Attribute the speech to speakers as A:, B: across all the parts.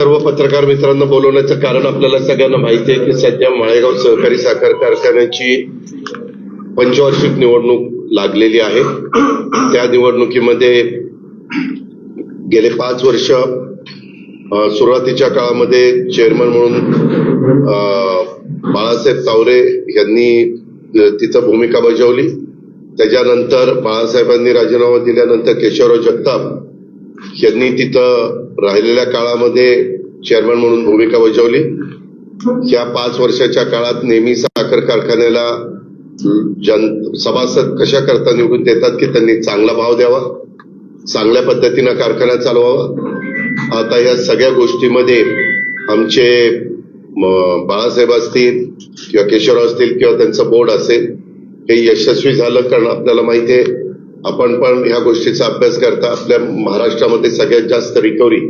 A: सर्व पत्रकार मित्रांना बोलवण्याचं कारण आपल्याला सगळ्यांना माहिती आहे की सध्या माळेगाव सहकारी साखर कारखान्याची पंचवार्षिक निवडणूक लागलेली आहे. त्या निवडणुकीमध्ये गेले पाच वर्ष सुरुवातीच्या काळामध्ये चेअरमन म्हणून बाळासाहेब तावरे यांनी तिथं भूमिका बजावली. त्याच्यानंतर बाळासाहेबांनी राजीनामा दिल्यानंतर केशवराव जगताप यांनी तिथं राहिलेल्या काळामध्ये चेअरमन म्हणून भूमिका बजावली. या पाच वर्षाच्या काळात नेहमी साखर कारखान्याला जन सभासद कशा करता निवडून देतात की त्यांनी चांगला भाव द्यावा चांगल्या पद्धतीनं कारखाना चालवावा? आता या सगळ्या गोष्टीमध्ये आमचे बाळासाहेब असतील किंवा केशवराव असतील किंवा त्यांचं बोर्ड असेल हे यशस्वी झालं कारण आपल्याला माहिती आहे आपण पण ह्या गोष्टीचा अभ्यास करता. आपल्या महाराष्ट्रामध्ये सगळ्यात जास्त रिकव्हरी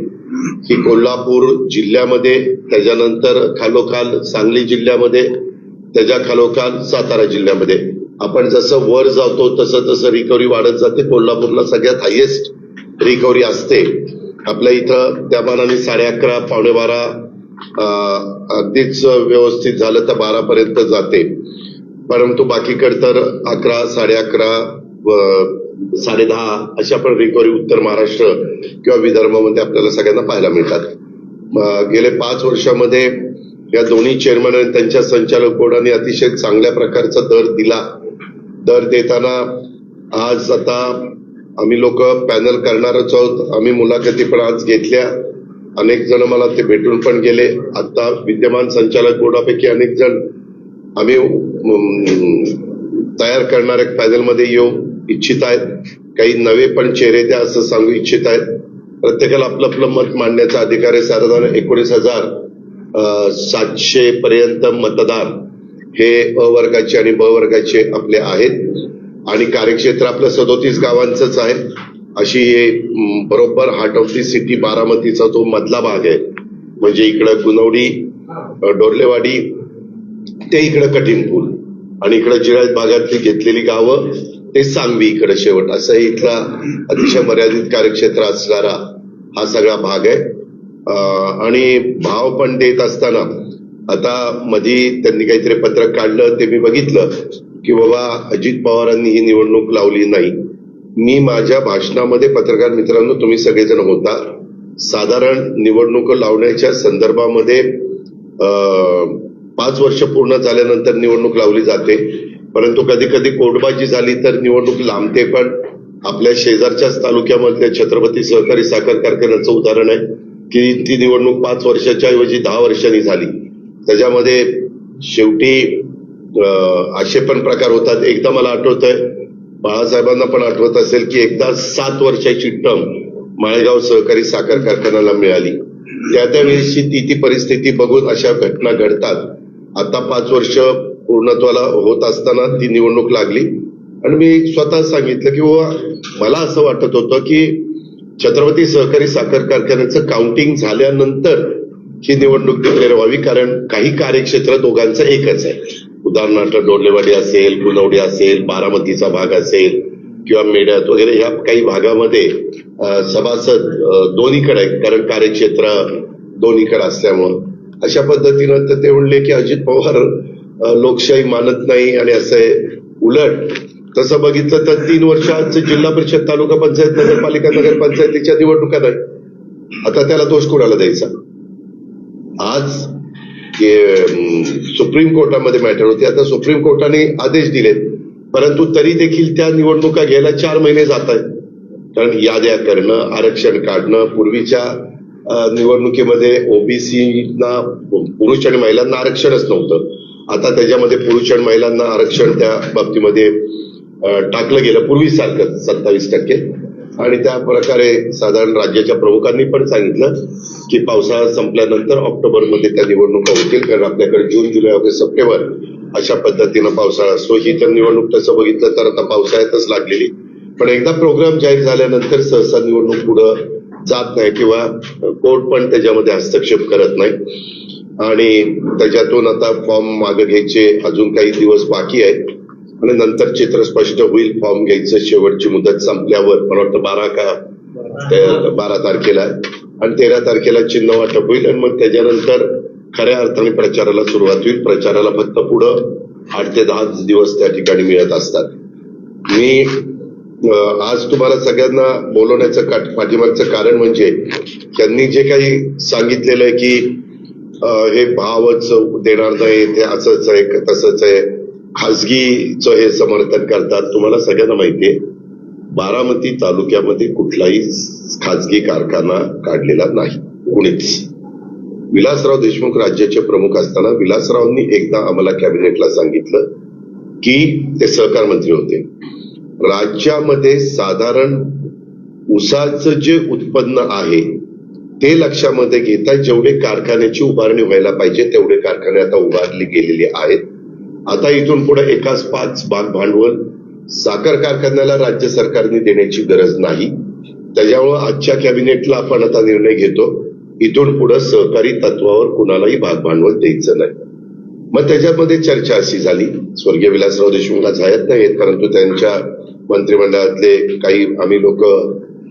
A: ही कोल्हापूर जिल्ह्यामध्ये त्याच्यानंतर खालोखाल सांगली जिल्ह्यामध्ये त्याच्या खालोखाल सातारा जिल्ह्यामध्ये. आपण जसं वर जातो तसं तसं रिकव्हरी वाढत जाते. कोल्हापूरला सगळ्यात हायेस्ट रिकव्हरी असते. आपल्या इथं त्या मानाने साडे अकरा पावणे बारा अगदीच व्यवस्थित झालं तर बारा पर्यंत जाते. परंतु बाकीकडे तर अकरा साडे अकरा साडे दहा अशा पण रिकव्हरी उत्तर महाराष्ट्र किंवा विदर्भामध्ये आपल्याला सगळ्यांना पाहायला मिळतात. गेले पाच वर्षामध्ये या दोन्ही चेअरमन आणि त्यांच्या संचालक बोर्डाने अतिशय चांगल्या प्रकारचा दर दिला. दर देताना आज आता आम्ही लोक पॅनल करणारच आहोत. आम्ही मुलाखती पण आज घेतल्या. अनेक जण मला ते भेटून पण गेले. आता विद्यमान संचालक बोर्डापैकी अनेक जण आम्ही तयार करणाऱ्या पॅनलमध्ये येऊ इच्छित आहेत काही नवे पण चेहरे द्या असं सांगू इच्छित आहेत प्रत्येकाला आपलं आपलं मत मांडण्याचा अधिकार आहे. साधारण एकोणीस हजार सातशे पर्यंत मतदार हे अ वर्गाचे आणि ब वर्गाचे आपले आहेत. आणि कार्यक्षेत्र आपलं सदोतीस गावांचंच आहे. अशी हे बरोबर हार्ट ऑफ दी सिटी बारामतीचा तो मधला भाग आहे. म्हणजे इकडं गुनवडी डोरलेवाडी ते इकडं कठीण पूल. आणि इकडं जिराज भागातली घेतलेली गावं ते सांगवी इकडे शेवट. असं इथला अतिशय मर्यादित कार्यक्षेत्र असणारा हा सगळा भाग आहे. आणि भाव पण देत असताना आता मधी त्यांनी काहीतरी पत्रक काढलं ते मी बघितलं की बाबा अजित पवारांनी ही निवडणूक लावली नाही. मी माझ्या भाषणामध्ये पत्रकार मित्रांनो तुम्ही सगळेजण होता. साधारण निवडणूक लावण्याच्या संदर्भामध्ये अं, पाच वर्ष पूर्ण झाल्यानंतर निवडणूक लावली जाते. परंतु कधी कधी कोर्टबाजी झाली तर निवडणूक लांबते पण आपल्या शेजारच्याच तालुक्यामधल्या छत्रपती सहकारी साखर कारखान्याचं उदाहरण आहे की ती निवडणूक पाच वर्षाच्या ऐवजी दहा वर्षांनी झाली. त्याच्यामध्ये शेवटी असे पण प्रकार होतात. एकदा मला आठवत आहे बाळासाहेबांना पण आठवत असेल की एकदा सात वर्षाची टर्म माळेगाव सहकारी साखर कारखान्याला मिळाली. त्या त्यावेळेसची ती ती परिस्थिती बघून अशा घटना घडतात. आता पाच वर्ष पूर्णत्वाला होत असताना ती निवडणूक लागली. आणि मी स्वतः सांगितलं की बाबा मला असं वाटत होतं की छत्रपती सहकारी साखर कारखान्याचं काउंटिंग झाल्यानंतर ही निवडणूक डिक्लेअर व्हावी. कारण काही कार्यक्षेत्र दोघांचं एकच आहे. उदाहरणार्थ डोलेवाडी असेल कुनवडी असेल बारामतीचा भाग असेल किंवा मेढ्यात वगैरे ह्या काही भागामध्ये सभासद दोन्हीकडे आहेत. कारण कार्यक्षेत्र दोन्हीकडे असल्यामुळं. अशा पद्धतीनं तर ते म्हणले की अजित पवार लोकशाही मानत नाही आणि असं आहे. उलट तसं बघितलं तर तीन वर्षात जिल्हा परिषद तालुका पंचायत नगरपालिका नगरपंचायतीच्या निवडणुका नाही. आता त्याला दोष कोणाला द्यायचा? आज सुप्रीम कोर्टामध्ये मॅटर होती. आता सुप्रीम कोर्टाने आदेश दिलेत. परंतु तरी देखील त्या निवडणुका घ्यायला चार महिने जात आहेत. कारण याद्या करणं आरक्षण काढणं पूर्वीच्या निवडणुकीमध्ये ओबीसीना पुरुष आणि महिलांना आरक्षणच नव्हतं. आता त्याच्यामध्ये पुरुष आणि महिलांना आरक्षण त्या बाबतीमध्ये टाकलं गेलं पूर्वीसारखं सत्तावीस टक्के. आणि त्या प्रकारे साधारण राज्याच्या प्रमुखांनी पण सांगितलं की पावसाळा संपल्यानंतर ऑक्टोबरमध्ये त्या निवडणुका होतील. कारण आपल्याकडे जून जुलै ऑगस्ट सप्टेंबर अशा पद्धतीनं पावसाळा असतो. ही तर निवडणूक तसं बघितलं तर आता पावसाळ्यातच लागलेली. पण एकदा प्रोग्राम जाहीर झाल्यानंतर सहसा निवडणूक पुढं जात नाही किंवा कोर्ट पण त्याच्यामध्ये हस्तक्षेप करत नाही. आणि त्याच्यातून आता फॉर्म मागे घ्यायचे अजून काही दिवस बाकी आहेत. आणि नंतर चित्र स्पष्ट होईल फॉर्म घ्यायचं शेवटची मुदत संपल्यावर. मला वाटतं बारा का बारा तारखेला आणि तेरा तारखेला चिन्ह वाटप होईल आणि मग त्याच्यानंतर खऱ्या अर्थाने प्रचाराला सुरुवात होईल. प्रचाराला फक्त पुढं आठ ते दहा दिवस त्या ठिकाणी मिळत असतात. मी आज तुम्हाला सगळ्यांना बोलवण्याचं पाठीमागचं कारण म्हणजे त्यांनी जे काही सांगितलेलं आहे की हे भावच देणार नाही ते असंच आहे तसंच आहे. खासगीचं हे समर्थन करतात तुम्हाला सगळ्यांना माहिती आहे. बारामती तालुक्यामध्ये कुठलाही खासगी कारखाना काढलेला नाही कुणीच. विलासराव देशमुख राज्याचे प्रमुख असताना विलासरावांनी एकदा आम्हाला कॅबिनेटला सांगितलं की ते सहकार मंत्री होते. राज्यामध्ये साधारण उसाचं जे उत्पन्न आहे ते लक्षामध्ये घेता जेवढे कारखान्याची उभारणी व्हायला पाहिजे तेवढे कारखाने आता उभारली गेलेले आहेत. आता इथून पुढे एकाच पाच भाग भांडवल साखर कारखान्याला राज्य सरकारने देण्याची गरज नाही. त्याच्यामुळे आजच्या कॅबिनेटला आपण आता निर्णय घेतो. इथून पुढे सहकारी तत्वावर कुणालाही भाग भांडवल द्यायचं नाही. मग त्याच्यामध्ये चर्चा अशी झाली. स्वर्गीय विलासराव देशमुख आज नाही नाहीत परंतु त्यांच्या मंत्रिमंडळातले काही आम्ही लोक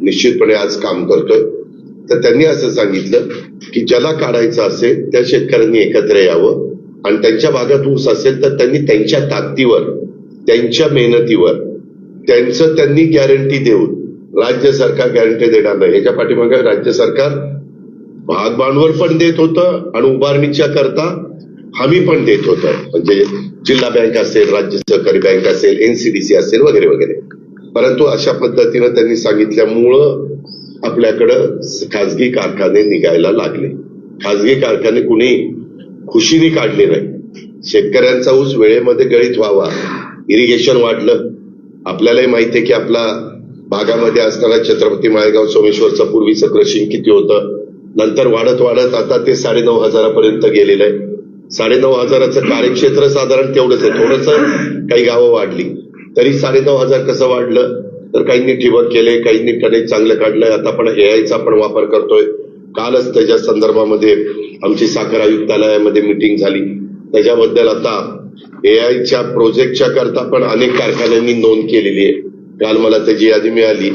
A: निश्चितपणे आज काम करतोय. तर त्यांनी असं सांगितलं की ज्याला काढायचं असेल त्या शेतकऱ्यांनी एकत्र यावं. आणि त्यांच्या भागात ऊस असेल तर त्यांनी त्यांच्या ताकदीवर त्यांच्या मेहनतीवर त्यांचं त्यांनी गॅरंटी देऊन राज्य सरकार गॅरंटी देणार नाही. याच्या पाठीमागे राज्य सरकार भाग भांडवल पण देत होतं आणि उभारणीच्या करता हमी पण देत होतं. म्हणजे जिल्हा बँक असेल राज्य सहकारी बँक असेल एनसीडीसी असेल वगैरे वगैरे. परंतु अशा पद्धतीनं त्यांनी सांगितल्यामुळं आपल्याकडं खाजगी कारखाने निघायला लागले. खाजगी कारखाने कुणी खुशीने काढले नाही. शेतकऱ्यांचा ऊस वेळेमध्ये गळीत व्हावा. इरिगेशन वाढलं. आपल्यालाही माहिती आहे की आपला भागामध्ये असताना छत्रपती माळेगाव सोमेश्वरचं पूर्वीचं क्रशिंग किती होतं? नंतर वाढत वाढत आता ते साडेनऊ हजारापर्यंत गेलेलं आहे. साडेनऊ हजाराचं कार्यक्षेत्र साधारण तेवढंच आहे. थोडंसं काही गावं वाढली. तरी साडेनऊ हजार कसं वाढलं? तर काहींनी ठिबक केले काहींनी कनेक्ट चांगलं काढलंय. आता आपण एआयचा पण वापर करतोय. कालच त्याच्या संदर्भामध्ये आमची साखर आयुक्तालयामध्ये मिटिंग झाली. त्याच्याबद्दल आता एआयच्या प्रोजेक्टच्या करता पण अनेक कारखान्यांनी नोंद केलेली आहे. काल मला त्याची यादी मिळाली.